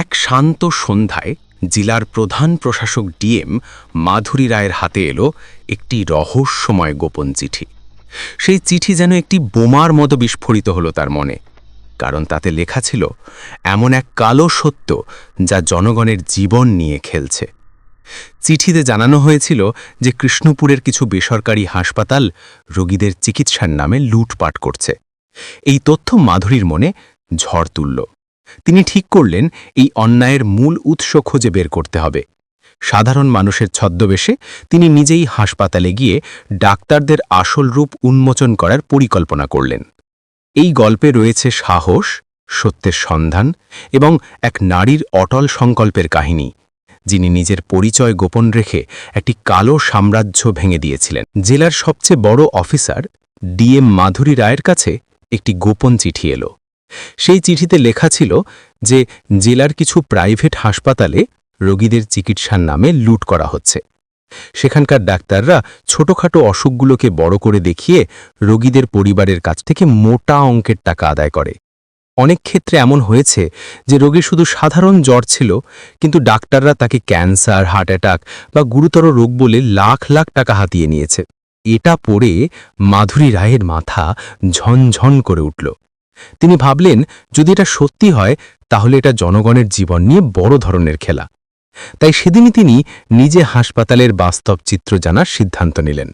এক শান্ত সন্ধ্যায় জেলার প্রধান প্রশাসক ডিএম মাধুরী রায়ের হাতে এলো একটি রহস্যময় গোপন চিঠি। সেই চিঠি যেন একটি বোমার মতো বিস্ফোরিত হলো তার মনে, কারণ তাতে লেখা ছিল, এমন এক কালো সত্য যা জনগণের জীবন নিয়ে খেলছে। চিঠিতে জানানো হয়েছিল যে কৃষ্ণপুরের কিছু বেসরকারি হাসপাতাল রোগীদের চিকিৎসার নামে লুটপাট করছে। এই তথ্য মাধুরীর মনে ঝড় তুলল। তিনি ঠিক করলেন, এই অন্যায়ের মূল উৎস খুঁজে বের করতে হবে। সাধারণ মানুষের ছদ্মবেশে তিনি নিজেই হাসপাতালে গিয়ে ডাক্তারদের আসল রূপ উন্মোচন করার পরিকল্পনা করলেন। এই গল্পে রয়েছে সাহস, সত্যের সন্ধান এবং এক নারীর অটল সংকল্পের কাহিনী, যিনি নিজের পরিচয় গোপন রেখে একটি কালো সাম্রাজ্য ভেঙে দিয়েছিলেন। জেলার সবচেয়ে বড় অফিসার ডিএম মাধুরী রায়ের কাছে একটি গোপন চিঠি এলো। সেই চিঠিতে লেখা ছিল যে জেলার কিছু প্রাইভেট হাসপাতালে রোগীদের চিকিৎসার নামে লুট করা হচ্ছে। সেখানকার ডাক্তাররা ছোটখাটো অসুখগুলোকে বড় করে দেখিয়ে রোগীদের পরিবারের কাছ থেকে মোটা অঙ্কের টাকা আদায় করে। অনেক ক্ষেত্রে এমন হয়েছে যে রোগীর শুধু সাধারণ জ্বর ছিল, কিন্তু ডাক্তাররা তাকে ক্যান্সার, হার্ট অ্যাটাক বা গুরুতর রোগ বলে লাখ লাখ টাকা হাতিয়ে নিয়েছে। এটা পড়ে মাধুরী রায়ের মাথা ঝনঝন করে উঠল। তিনি ভাবলেন, যদি এটা সত্যি হয়, তাহলে এটা জনগণের জীবন নিয়ে বড় ধরনের খেলা। তাই সেদিনই তিনি নিজে হাসপাতালের বাস্তব চিত্র জানার সিদ্ধান্ত নিলেন।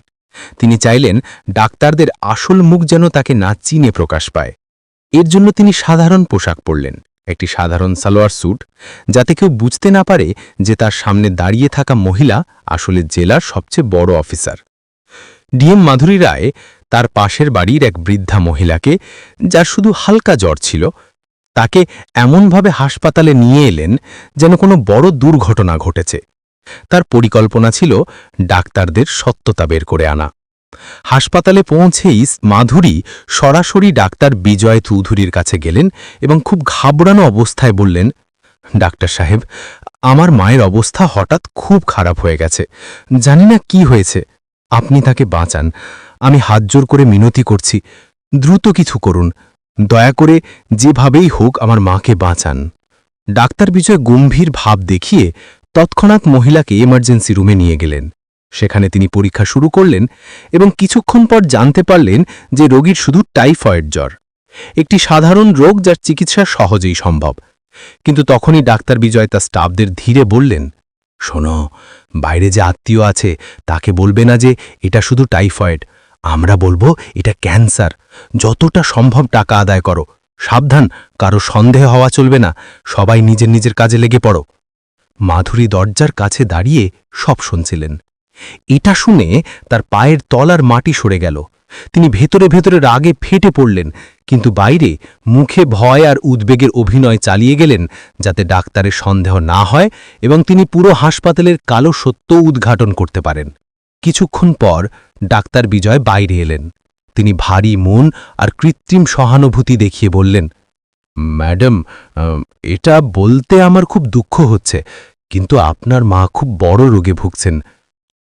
তিনি চাইলেন, ডাক্তারদের আসল মুখ যেন তাকে না চিনে প্রকাশ পায়। এর জন্য তিনি সাধারণ পোশাক পরলেন, একটি সাধারণ সালোয়ার স্যুট, যাতে কেউ বুঝতে না পারে যে তার সামনে দাঁড়িয়ে থাকা মহিলা আসলে জেলার সবচেয়ে বড় অফিসার। ডিএম মাধুরী রায় তার পাশের বাড়ির এক বৃদ্ধা মহিলাকে, যার শুধু হালকা জ্বর ছিল, তাকে এমনভাবে হাসপাতালে নিয়ে এলেন যেন কোনো বড় দুর্ঘটনা ঘটেছে। তার পরিকল্পনা ছিল ডাক্তারদের সত্যতা বের করে আনা। হাসপাতালে পৌঁছেই মাধুরী সরাসরি ডাক্তার বিজয় চৌধুরীর কাছে গেলেন এবং খুব ঘাবড়ানো অবস্থায় বললেন, ডাক্তার সাহেব, আমার মায়ের অবস্থা হঠাৎ খুব খারাপ হয়ে গেছে। জানি না কি হয়েছে। আপনি তাকে বাঁচান। আমি হাত জোর করে মিনতি করছি, দ্রুত কিছু করুন, দয়া করে যেভাবেই হোক আমার মাকে বাঁচান। ডাক্তার বিজয় গম্ভীর ভাব দেখিয়ে তৎক্ষণাৎ মহিলাকে এমার্জেন্সি রুমে নিয়ে গেলেন। সেখানে তিনি পরীক্ষা শুরু করলেন এবং কিছুক্ষণ পর জানতে পারলেন যে রোগীর শুধু টাইফয়েড জ্বর, একটি সাধারণ রোগ যার চিকিৎসা সহজেই সম্ভব। কিন্তু তখনই ডাক্তার বিজয় তার স্টাফদের ধীরে বললেন, শোনো, বাইরে যে আত্মীয় আছে, তাকে বলবে না যে এটা শুধু টাইফয়েড। আমরা বলব এটা ক্যান্সার। যতটা সম্ভব টাকা আদায় করো। সাবধান, কারও সন্দেহ হওয়া চলবে না। সবাই নিজের নিজের কাজে লেগে পড়ো। মাধুরী দরজার কাছে দাঁড়িয়ে সব শুনছিলেন। এটা শুনে তার পায়ের তলার মাটি সরে গেল। তিনি ভেতরে ভেতরে রাগে ফেটে পড়লেন, কিন্তু বাইরে মুখে ভয় আর উদ্বেগের অভিনয় চালিয়ে গেলেন যাতে ডাক্তারের সন্দেহ না হয় এবং তিনি পুরো হাসপাতালের কালো সত্য উদ্ঘাটন করতে পারেন। কিছুক্ষণ পর ডাক্তার বিজয় বাইরে এলেন। তিনি ভারী মন আর কৃত্রিম সহানুভূতি দেখিয়ে বললেন, ম্যাডাম এটা বলতে আমার খুব দুঃখ হচ্ছে, কিন্তু আপনার মা খুব বড় রোগে ভুগছেন।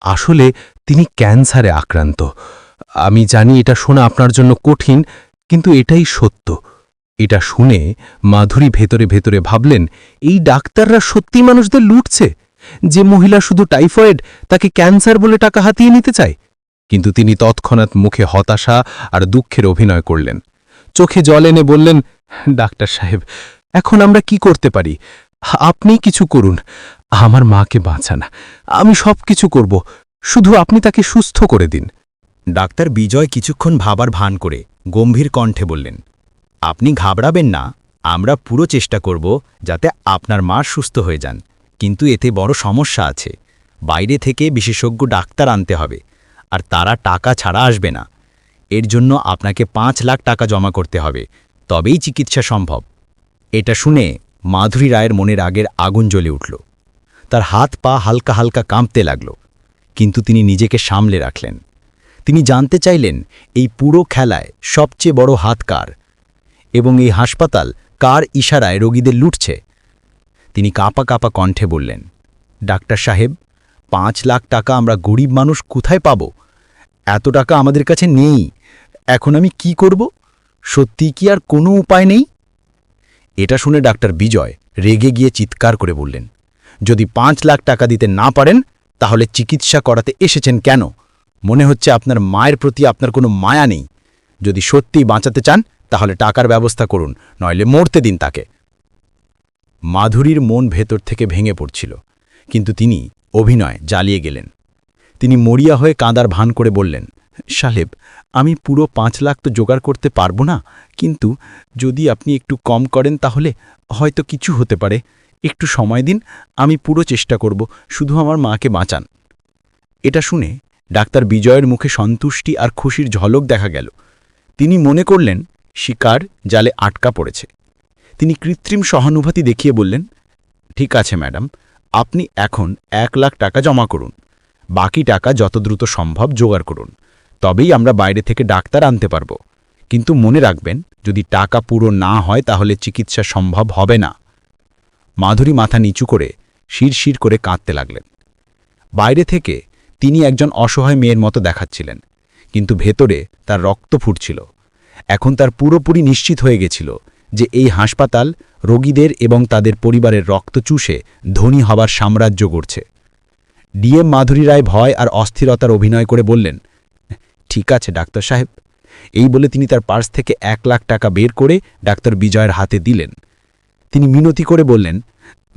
আসলে তিনি ক্যান্সারে আক্রান্ত। আমি জানি এটা শোনা আপনার জন্য কঠিন, কিন্তু এটাই সত্য। এটা শুনে মাধুরী ভেতরে ভেতরে ভাবলেন, এই ডাক্তাররা সত্যি মানুষদের লুটছে? যে মহিলা শুধু টাইফয়েড, তাকে ক্যান্সার বলে টাকা হাতিয়ে নিতে চায়? কিন্তু তিনি তৎক্ষণাৎ মুখে হতাশা আর দুঃখের অভিনয় করলেন। চোখে জল এনে বললেন, ডাক্তার সাহেব, এখন আমরা কি করতে পারি? আপনি কিছু করুন। আমার মাকে বাঁচান। আমি সব কিছু করব। শুধু আপনি তাকে সুস্থ করে দিন। ডাক্তার বিজয় কিছুক্ষণ ভাবার ভান করে গম্ভীর কণ্ঠে বললেন, আপনি ঘাবড়াবেন না। আমরা পুরো চেষ্টা করব যাতে আপনার মা সুস্থ হয়ে যান। কিন্তু এতে বড় সমস্যা আছে। বাইরে থেকে বিশেষজ্ঞ ডাক্তার আনতে হবে, আর তারা টাকা ছাড়া আসবে না। এর জন্য আপনাকে পাঁচ লাখ টাকা জমা করতে হবে, তবেই চিকিৎসা সম্ভব। এটা শুনে মাধুরী রায়ের মনের আগের আগুন জ্বলে উঠল। তার হাত পা হালকা হালকা কাঁপতে লাগল, কিন্তু তিনি নিজেকে সামলে রাখলেন। তিনি জানতে চাইলেন, এই পুরো খেলায় সবচেয়ে বড় হাত কার? এবং এই হাসপাতাল কার ইশারায় রোগীদের লুটছে? তিনি কাঁপা কাঁপা কণ্ঠে বললেন, ডাক্তার সাহেব, পাঁচ লাখ টাকা আমরা গরিব মানুষ কোথায় পাব? এত টাকা আমাদের কাছে নেই। এখন আমি কি করব? সত্যি কি আর কোনো উপায় নেই? এটা শুনে ডাক্তার বিজয় রেগে গিয়ে চিৎকার করে বললেন, যদি পাঁচ লাখ টাকা দিতে না পারেন, তাহলে চিকিৎসা করাতে এসেছেন কেন? মনে হচ্ছে আপনার মায়ের প্রতি আপনার কোনো মায়া নেই। যদি সত্যিই বাঁচাতে চান, তাহলে টাকার ব্যবস্থা করুন, নইলে মরতে দিন তাকে। মাধুরীর মন ভেতর থেকে ভেঙে পড়ছিল, কিন্তু তিনি অভিনয় জ্বালিয়ে গেলেন। তিনি মরিয়া হয়ে কাঁদার ভান করে বললেন সাহেব আমি পুরো পাঁচ লাখ তো জোগাড় করতে পারব না, কিন্তু যদি আপনি একটু কম করেন তাহলে হয়তো কিছু হতে পারে। একটু সময় দিন, আমি পুরো চেষ্টা করব, শুধু আমার মাকে বাঁচান। এটা শুনে ডাক্তার বিজয়ের মুখে সন্তুষ্টি আর খুশির ঝলক দেখা গেল। তিনি মনে করলেন, শিকার জালে আটকা পড়েছে। তিনি কৃত্রিম সহানুভূতি দেখিয়ে বললেন, ঠিক আছে, ম্যাডাম, আপনি এখন এক লাখ টাকা জমা করুন। বাকি টাকা যত দ্রুত সম্ভব জোগাড় করুন। তবেই আমরা বাইরে থেকে ডাক্তার আনতে পারব। কিন্তু মনে রাখবেন, যদি টাকা পুরো না হয় তাহলে চিকিৎসা সম্ভব হবে না। মাধুরী মাথা নিচু করে শিরশির করে কাঁদতে লাগলেন। বাইরে থেকে তিনি একজন অসহায় মেয়ের মতো দেখাচ্ছিলেন, কিন্তু ভেতরে তার রক্ত ফুটছিল। এখন তার পুরোপুরি নিশ্চিত হয়ে গেছিল যে এই হাসপাতাল রোগীদের এবং তাদের পরিবারের রক্ত চুষে ধনী হবার সাম্রাজ্য গড়ছে। ডিএম মাধুরী রায় ভয় আর অস্থিরতার অভিনয় করে বললেন, ঠিক আছে, ডাক্তার সাহেব। এই বলে তিনি তার পার্স থেকে এক লাখ টাকা বের করে ডাক্তার বিজয়ের হাতে দিলেন। তিনি মিনতি করে বললেন,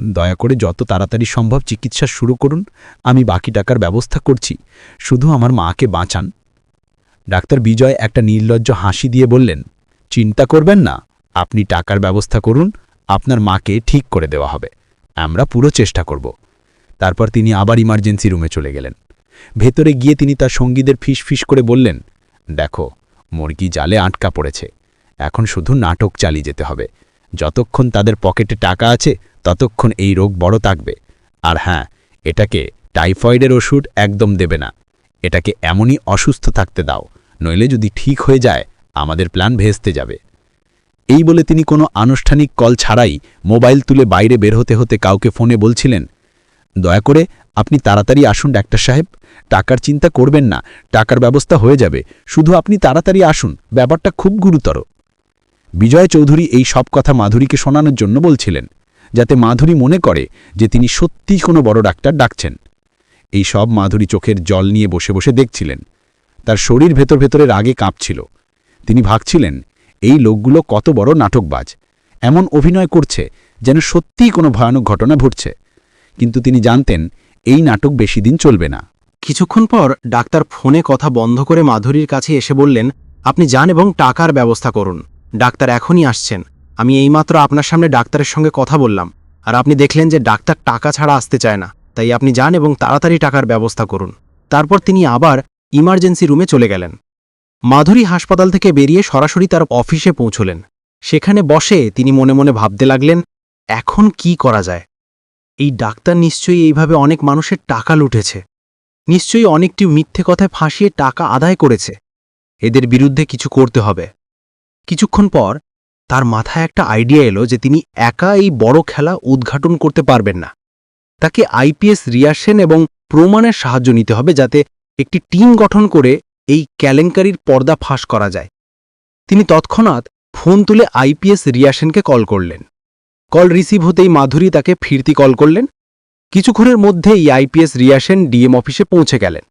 দয়া করে যত তাড়াতাড়ি সম্ভব চিকিৎসা শুরু করুন, আমি বাকি টাকার ব্যবস্থা করছি, শুধু আমার মাকে বাঁচান। ডাক্তার বিজয় একটা নির্লজ্জ হাসি দিয়ে বললেন, চিন্তা করবেন না আপনি টাকার ব্যবস্থা করুন, আপনার মাকে ঠিক করে দেওয়া হবে। আমরা পুরো চেষ্টা করব। তারপর তিনি আবার ইমার্জেন্সি রুমে চলে গেলেন। ভেতরে গিয়ে তিনি তার সঙ্গীদের ফিস ফিস করে বললেন, দেখো, মুরগি জালে আটকা পড়েছে। এখন শুধু নাটক চালিয়ে যেতে হবে। যতক্ষণ তাদের পকেটে টাকা আছে, ততক্ষণ এই রোগ বড় থাকবে আর হ্যাঁ এটাকে টাইফয়েডের ওষুধ একদম দেবে না। এটাকে এমনই অসুস্থ থাকতে দাও, নইলে যদি ঠিক হয়ে যায়, আমাদের প্ল্যান ভেস্তে যাবে। এই বলে তিনি কোনো আনুষ্ঠানিক কল ছাড়াই মোবাইল তুলে বাইরে বের হতে হতে কাউকে ফোনে বলছিলেন, দয়া করে আপনি তাড়াতাড়ি আসুন, ডাক্তার সাহেব। টাকার চিন্তা করবেন না, টাকার ব্যবস্থা হয়ে যাবে। শুধু আপনি তাড়াতাড়ি আসুন, ব্যাপারটা খুব গুরুতর। বিজয় চৌধুরী এই সব কথা মাধুরীকে শোনানোর জন্য বলছিলেন, যাতে মাধুরী মনে করে যে তিনি সত্যিই কোনো বড় ডাক্তার ডাকছেন। এই সব মাধুরী চোখের জল নিয়ে বসে বসে দেখছিলেন। তার শরীর ভেতর ভেতরে রাগে কাঁপছিল। তিনি ভাবছিলেন এই লোকগুলো কত বড় নাটকবাজ। এমন অভিনয় করছে যেন সত্যিই কোনো ভয়ানক ঘটনা ঘটছে। কিন্তু তিনি জানতেন, এই নাটক বেশি দিন চলবে না। কিছুক্ষণ পর ডাক্তার ফোনে কথা বন্ধ করে মাধুরীর কাছে এসে বললেন, আপনি যান এবং টাকার ব্যবস্থা করুন। ডাক্তার এখনই আসছেন। আমি এইমাত্র আপনার সামনে ডাক্তারের সঙ্গে কথা বললাম। আর আপনি দেখলেন যে ডাক্তার টাকা ছাড়া আসতে চায় না। তাই আপনি যান এবং তাড়াতাড়ি টাকার ব্যবস্থা করুন। তারপর তিনি আবার ইমার্জেন্সি রুমে চলে গেলেন। মাধুরী হাসপাতাল থেকে বেরিয়ে সরাসরি তার অফিসে পৌঁছলেন। সেখানে বসে তিনি মনে মনে ভাবতে লাগলেন, এখন কি করা যায়? এই ডাক্তার নিশ্চয়ই এইভাবে অনেক মানুষের টাকা লুটেছে। নিশ্চয়ই অনেকটি মিথ্যে কথায় ফাঁসিয়ে টাকা আদায় করেছে। এদের বিরুদ্ধে কিছু করতে হবে। কিছুক্ষণ পর তার মাথায় একটা আইডিয়া এলো যে তিনি একা এই বড় খেলা উদ্ঘাটন করতে পারবেন না। তাকে আইপিএস রিয়াসেন এবং প্রমাণের সাহায্য নিতে হবে যাতে একটি টিম গঠন করে এই কেলেঙ্কারির পর্দা ফাঁস করা যায়। তিনি তৎক্ষণাৎ ফোন তুলে আইপিএস রিয়াসেনকে কল করলেন। কল রিসিভ হতেই মাধুরী তাকে ফিরতি কল করলেন। কিছুক্ষণের মধ্যেই আইপিএস রিয়াসেন ডিএম অফিসে পৌঁছে গেলেন।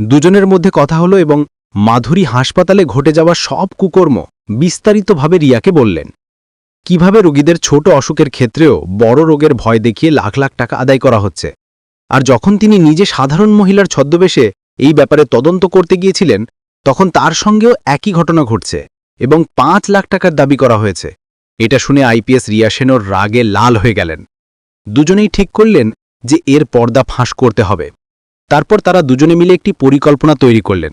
দুজনের মধ্যে কথা হলো এবং মাধুরী হাসপাতালে ঘটে যাওয়া সব কুকর্ম বিস্তারিতভাবে রিয়াকে বললেন। কীভাবে রোগীদের ছোট অসুখের ক্ষেত্রেও বড় রোগের ভয় দেখিয়ে লাখ লাখ টাকা আদায় করা হচ্ছে। আর যখন তিনি নিজে সাধারণ মহিলার ছদ্মবেশে এই ব্যাপারে তদন্ত করতে গিয়েছিলেন, তখন তার সঙ্গেও একই ঘটনা ঘটছে এবং পাঁচ লাখ টাকার দাবি করা হয়েছে। এটা শুনে আইপিএস রিয়া সেনর রাগে লাল হয়ে গেলেন। দুজনেই ঠিক করলেন যে এর পর্দা ফাঁস করতে হবে। তারপর তারা দুজনে মিলে একটি পরিকল্পনা তৈরি করলেন।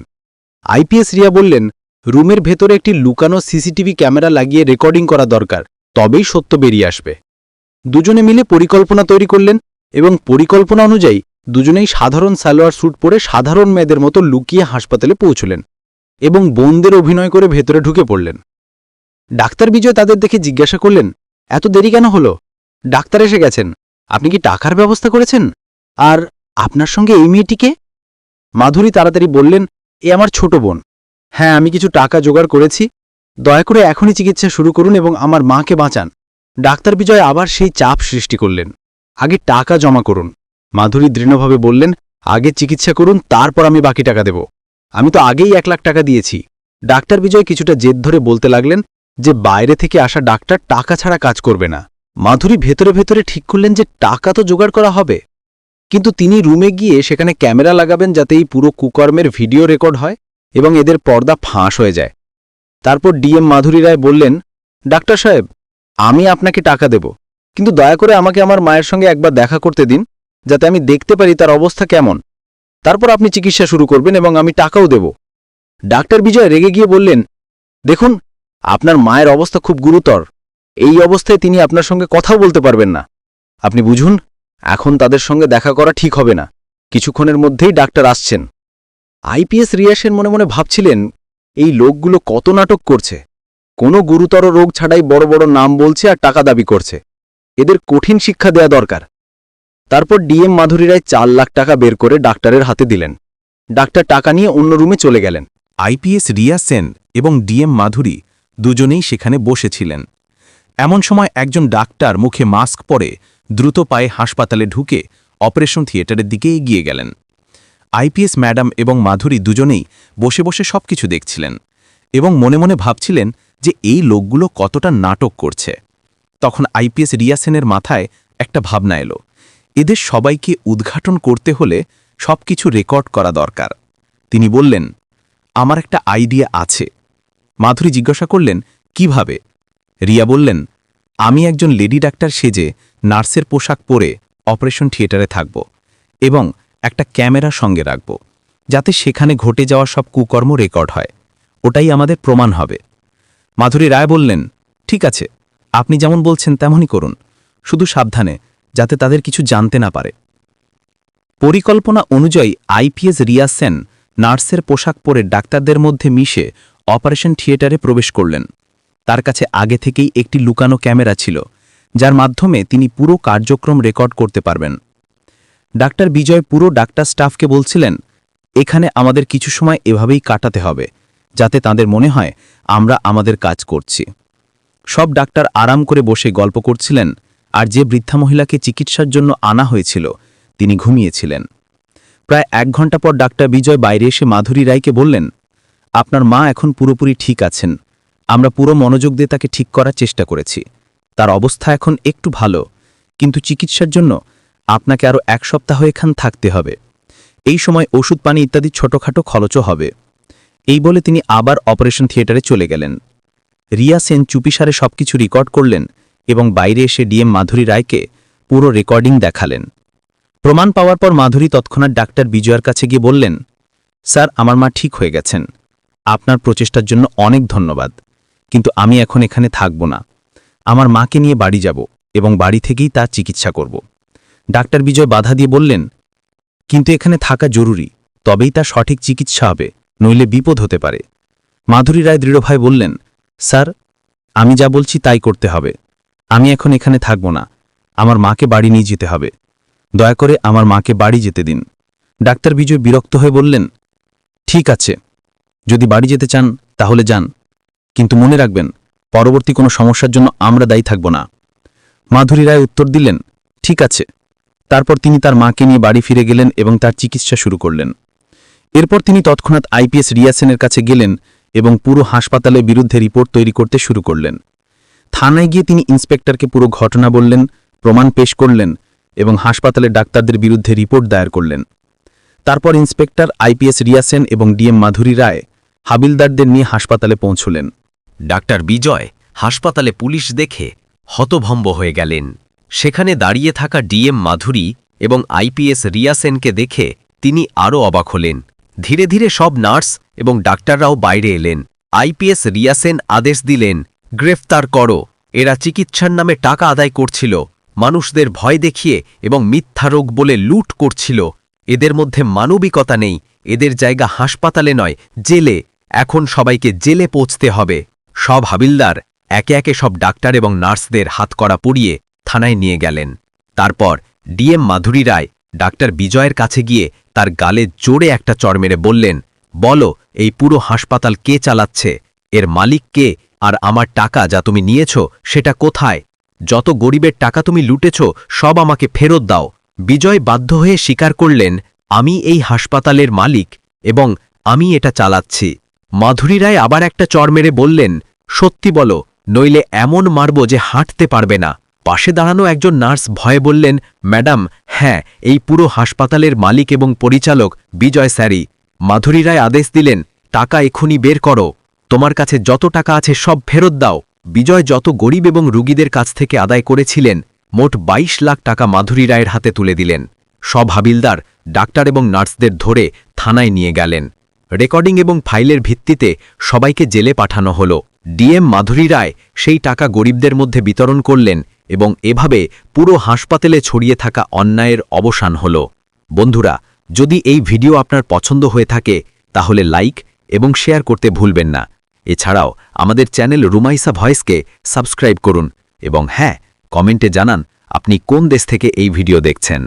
আইপিএস রিয়া বললেন, রুমের ভেতরে একটি লুকানো সিসিটিভি ক্যামেরা লাগিয়ে রেকর্ডিং করা দরকার, তবেই সত্য বেরিয়ে আসবে। দুজনে মিলে পরিকল্পনা তৈরি করলেন এবং পরিকল্পনা অনুযায়ী দুজনেই সাধারণ সালোয়ার স্যুট পরে সাধারণ মেয়েদের মতো লুকিয়ে হাসপাতালে পৌঁছলেন এবং বোনদের অভিনয় করে ভেতরে ঢুকে পড়লেন। ডাক্তার বিজয় তাদের দেখে জিজ্ঞাসা করলেন, এত দেরি কেন হলো? ডাক্তার এসে গেছেন। আপনি কি টাকার ব্যবস্থা করেছেন? আর আপনার সঙ্গে এই মেয়েটিকে? মাধুরী তাড়াতাড়ি বললেন, এ আমার ছোট বোন। হ্যাঁ আমি কিছু টাকা জোগাড় করেছি। দয়া করে এখনই চিকিৎসা শুরু করুন এবং আমার মাকে বাঁচান। ডাক্তার বিজয় আবার সেই চাপ সৃষ্টি করলেন। আগে টাকা জমা করুন। মাধুরী দৃঢ়ভাবে বললেন, আগে চিকিৎসা করুন, তারপর আমি বাকি টাকা দেব। আমি তো আগেই এক লাখ টাকা দিয়েছি। ডাক্তার বিজয় কিছুটা জেদ ধরে বলতে লাগলেন যে, বাইরে থেকে আসা ডাক্তার টাকা ছাড়া কাজ করবে না। মাধুরী ভেতরে ভেতরে ঠিক করলেন যে, টাকা তো জোগাড় করা হবে। কিন্তু তিনি রুমে গিয়ে সেখানে ক্যামেরা লাগাবেন যাতে এই পুরো কুকর্মের ভিডিও রেকর্ড হয় এবং এদের পর্দা ফাঁস হয়ে যায়। তারপর ডিএম মাধুরী রায় বললেন, ডাক্তার সাহেব, আমি আপনাকে টাকা দেব। কিন্তু দয়া করে আমাকে আমার মায়ের সঙ্গে একবার দেখা করতে দিন। যাতে আমি দেখতে পারি তার অবস্থা কেমন। তারপর আপনি চিকিৎসা শুরু করবেন এবং আমি টাকাও দেব। ডাক্তার বিজয় রেগে গিয়ে বললেন, দেখুন, আপনার মায়ের অবস্থা খুব গুরুতর। এই অবস্থায় তিনি আপনার সঙ্গে কথাও বলতে পারবেন না। আপনি বুঝুন, এখন তাদের সঙ্গে দেখা করা ঠিক হবে না। কিছুক্ষণের মধ্যেই ডাক্তার আসছেন। আইপিএস রিয়াসের মনে মনে ভাবছিলেন, এই লোকগুলো কত নাটক করছে। কোনো গুরুতর রোগ ছাড়াই বড় বড় নাম বলছে আর টাকা দাবি করছে। এদের কঠিন শিক্ষা দেয়া দরকার। তারপর ডিএম মাধুরী রায় চার লাখ টাকা বের করে ডাক্তারের হাতে দিলেন। ডাক্তার টাকা নিয়ে অন্য রুমে চলে গেলেন। আইপিএস রিয়া সেন এবং ডিএম মাধুরী দুজনেই সেখানে বসেছিলেন। এমন সময় একজন ডাক্তার মুখে মাস্ক পরে দ্রুত পায়ে হাসপাতালে ঢুকে অপারেশন থিয়েটারের দিকে এগিয়ে গেলেন। আইপিএস ম্যাডাম এবং মাধুরী দুজনেই বসে বসে সবকিছু দেখছিলেন এবং মনে মনে ভাবছিলেন যে এই লোকগুলো কতটা নাটক করছে। তখন আইপিএস রিয়া সেনের মাথায় একটা ভাবনা এলো। এদের সবাইকে উদ্ঘাটন করতে হলে সবকিছু রেকর্ড করা দরকার। তিনি বললেন, আমার একটা আইডিয়া আছে। মাধুরী জিজ্ঞাসা করলেন, কীভাবে? রিয়া বললেন, আমি একজন লেডি ডাক্তার সেজে নার্সের পোশাক পরে অপারেশন থিয়েটারে থাকব এবং একটা ক্যামেরা সঙ্গে রাখব, যাতে সেখানে ঘটে যাওয়া সব কুকর্ম রেকর্ড হয়। ওটাই আমাদের প্রমাণ হবে। মাধুরী রায় বললেন, ঠিক আছে, আপনি যেমন বলছেন তেমনই করুন। শুধু সাবধানে যাতে তাদের কিছু জানতে না পারে। পরিকল্পনা অনুযায়ী আইপিএস রিয়া সেন নার্সের পোশাক পরে ডাক্তারদের মধ্যে মিশে অপারেশন থিয়েটারে প্রবেশ করলেন। তার কাছে আগে থেকেই একটি লুকানো ক্যামেরা ছিল, যার মাধ্যমে তিনি পুরো কার্যক্রম রেকর্ড করতে পারবেন। ডাক্তার বিজয় পুরো ডাক্তার স্টাফকে বলছিলেন, এখানে আমাদের কিছু সময় এভাবেই কাটাতে হবে, যাতে তাদের মনে হয় আমরা আমাদের কাজ করছি। সব ডাক্তার আরাম করে বসে গল্প করছিলেন আর যে বৃদ্ধা মহিলাকে চিকিৎসার জন্য আনা হয়েছিল, তিনি ঘুমিয়েছিলেন। প্রায় এক ঘণ্টা পর ডাক্তার বিজয় বাইরে এসে মাধুরী রায়কে বললেন, আপনার মা এখন পুরোপুরি ঠিক আছেন। আমরা পুরো মনোযোগ দিয়ে তাকে ঠিক করার চেষ্টা করেছি। তার অবস্থা এখন একটু ভালো। কিন্তু চিকিৎসার জন্য আপনাকে আরও এক সপ্তাহ এখান থাকতে হবে। এই সময় ওষুধ, পানি ইত্যাদি ছোটখাটো খরচও হবে। এই বলে তিনি আবার অপারেশন থিয়েটারে চলে গেলেন। রিয়া সেন চুপিসারে সবকিছু রেকর্ড করলেন এবং বাইরে এসে ডিএম মাধুরী রায়কে পুরো রেকর্ডিং দেখালেন। প্রমাণ পাওয়ার পর মাধুরী তৎক্ষণাৎ ডাক্তার বিজয়ার কাছে গিয়ে বললেন, স্যার, আমার মা ঠিক হয়ে গেছেন। আপনার প্রচেষ্টার জন্য অনেক ধন্যবাদ, কিন্তু আমি এখন এখানে থাকব না। আমার মাকে নিয়ে বাড়ি যাব এবং বাড়ি থেকেই তার চিকিৎসা করব। ডাক্তার বিজয় বাধা দিয়ে বললেন, কিন্তু এখানে থাকা জরুরি, তবেই তার সঠিক চিকিৎসা হবে, নইলে বিপদ হতে পারে। মাধুরী রায় দৃঢ়ভাবে বললেন, স্যার, আমি যা বলছি তাই করতে হবে। আমি এখন এখানে থাকব না। আমার মাকে বাড়ি নিয়ে যেতে হবে। দয়া করে আমার মাকে বাড়ি যেতে দিন। ডাক্তার বিজয় বিরক্ত হয়ে বললেন, ঠিক আছে। যদি বাড়ি যেতে চান, তাহলে যান। কিন্তু মনে রাখবেন, পরবর্তী কোনো সমস্যার জন্য আমরা দায়ী থাকব না। মাধুরী রায় উত্তর দিলেন, ঠিক আছে। তারপর তিনি তার মাকে নিয়ে বাড়ি ফিরে গেলেন এবং তার চিকিৎসা শুরু করলেন। এরপর তিনি তৎক্ষণাৎ আইপিএস রিয়াসেনের কাছে গেলেন এবং পুরো হাসপাতালের বিরুদ্ধে রিপোর্ট তৈরি করতে শুরু করলেন। থানায় গিয়ে তিনি ইন্সপেক্টরকে পুরো ঘটনা বললেন, প্রমাণ পেশ করলেন এবং হাসপাতালের ডাক্তারদের বিরুদ্ধে রিপোর্ট দায়ের করলেন। তারপর ইন্সপেক্টর আইপিএস রিয়াসেন এবং ডিএম মাধুরী রায় হাবিলদারদের নিয়ে হাসপাতালে পৌঁছলেন। ডাক্তার বিজয় হাসপাতালে পুলিশ দেখে হতভম্ব হয়ে গেলেন। সেখানে দাঁড়িয়ে থাকা ডিএম মাধুরী এবং আইপিএস রিয়াসেনকে দেখে তিনি আরও অবাক হলেন। ধীরে ধীরে সব নার্স এবং ডাক্তাররাও বাইরে এলেন। আইপিএস রিয়াসেন আদেশ দিলেন গ্রেফতার করো। এরা চিকিৎসার নামে টাকা আদায় করছিল। মানুষদের ভয় দেখিয়ে এবং মিথ্যা রোগ বলে লুট করছিল। এদের মধ্যে মানবিকতা নেই। এদের জায়গা হাসপাতালে নয়, জেলে। এখন সবাইকে জেলে পৌঁছতে হবে। সব হাবিলদার, একে একে সব ডাক্তার এবং নার্সদের হাতকড়া পুড়িয়ে থানায় নিয়ে গেলেন। তারপর ডিএম মাধুরী রায়, ডাক্তার বিজয়ের কাছে গিয়ে তার গালে জোরে একটা চড় মেরে বললেন, বলো, এই পুরো হাসপাতাল কে চালাচ্ছে? এর মালিক কে? আর আমার টাকা যা তুমি নিয়েছ সেটা কোথায়? যত গরিবের টাকা তুমি লুটেছ, সব আমাকে ফেরত দাও। বিজয় বাধ্য হয়ে স্বীকার করলেন, আমি এই হাসপাতালের মালিক এবং আমি এটা চালাচ্ছি। মাধুরী রায় আবার একটা চর মেরে বললেন, সত্যি বলো, নইলে এমন মারব যে হাঁটতে পারবে না। পাশে দাঁড়ানো একজন নার্স ভয়ে বললেন, ম্যাডাম হ্যাঁ এই পুরো হাসপাতালের মালিক এবং পরিচালক বিজয় স্যারি মাধুরী রায় আদেশ দিলেন, টাকা এখুনি বের করো। তোমার কাছে যত টাকা আছে সব ফেরত দাও। বিজয় যত গরিব এবং রুগীদের কাছ থেকে আদায় করেছিলেন, মোট ২২ লাখ টাকা মাধুরী রায়ের হাতে তুলে দিলেন। সব হাবিলদার, ডাক্তার এবং নার্সদের ধরে থানায় নিয়ে গেলেন। রেকর্ডিং এবং ফাইলের ভিত্তিতে সবাইকে জেলে পাঠানো হল। ডিএম মাধুরী রায় সেই টাকা গরিবদের মধ্যে বিতরণ করলেন এবং এভাবে পুরো হাসপাতালে ছড়িয়ে থাকা অন্যায়ের অবসান হল। বন্ধুরা, যদি এই ভিডিও আপনার পছন্দ হয়ে থাকে, তাহলে লাইক এবং শেয়ার করতে ভুলবেন না। এছাড়াও আমাদের চ্যানেল রুমাইসা ভয়েসকে সাবস্ক্রাইব করুন এবং হ্যাঁ কমেন্টে জানান আপনি কোন দেশ থেকে এই ভিডিও দেখছেন।